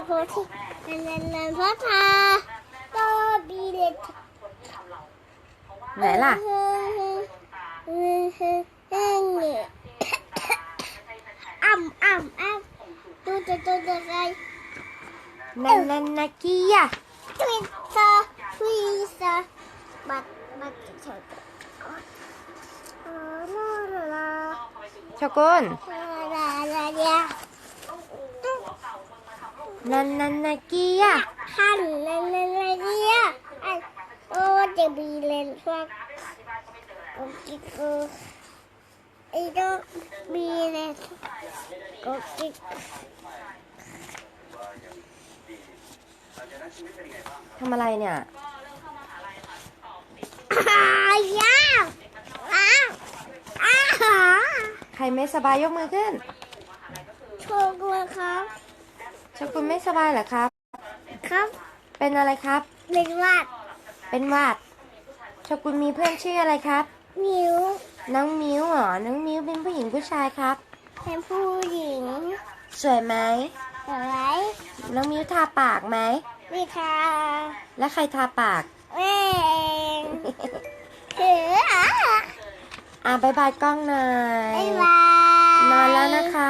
ที่นันนันพัฒนาโตบีเล็ดไหนล่ะอ่ำอ่ำอ่ำตัวตัวตัวตัวใคร นันนันนากีอะทวิตเตอร์ทวิตเตอร์บัตบัตเฉยลาลาลาโชกุนลาลาลาเดียนันนันนากีอะหันนันนันลาเดียโอ้จะบีเลนฟักโอเคกูไอ้ตัวบีเลนโอเคทำอะไรเนี่ยอายาอ้าวอ้าวใครไม่สบายยกมือขึ้นโชว์เลยครับโชกุนไม่สบายเหรอครับ ครับ เป็นอะไรครับเล็กวาด เป็นหวัดโชกุนมีเพื่อนชื่ออะไรครับ มิวน้องมิ้วเหรอ น้องมิ้วเป็นผู้หญิงผู้ชายครับ เป็นผู้หญิงสวยไหมสวยน้องมิ้วทาปากไหมวิชาแล้วใครทาปากแม่เองถืออะอะบายบายกล้องหน่อย บ๊ายบาย นอนแล้วนะครั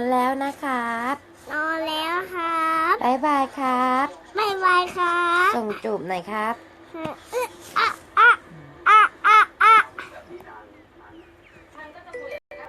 อนแล้วนะครับ นอนแล้วครับบายบายครับบ๊ายบายครับ ส่งจูบหน่อยครับเอออะ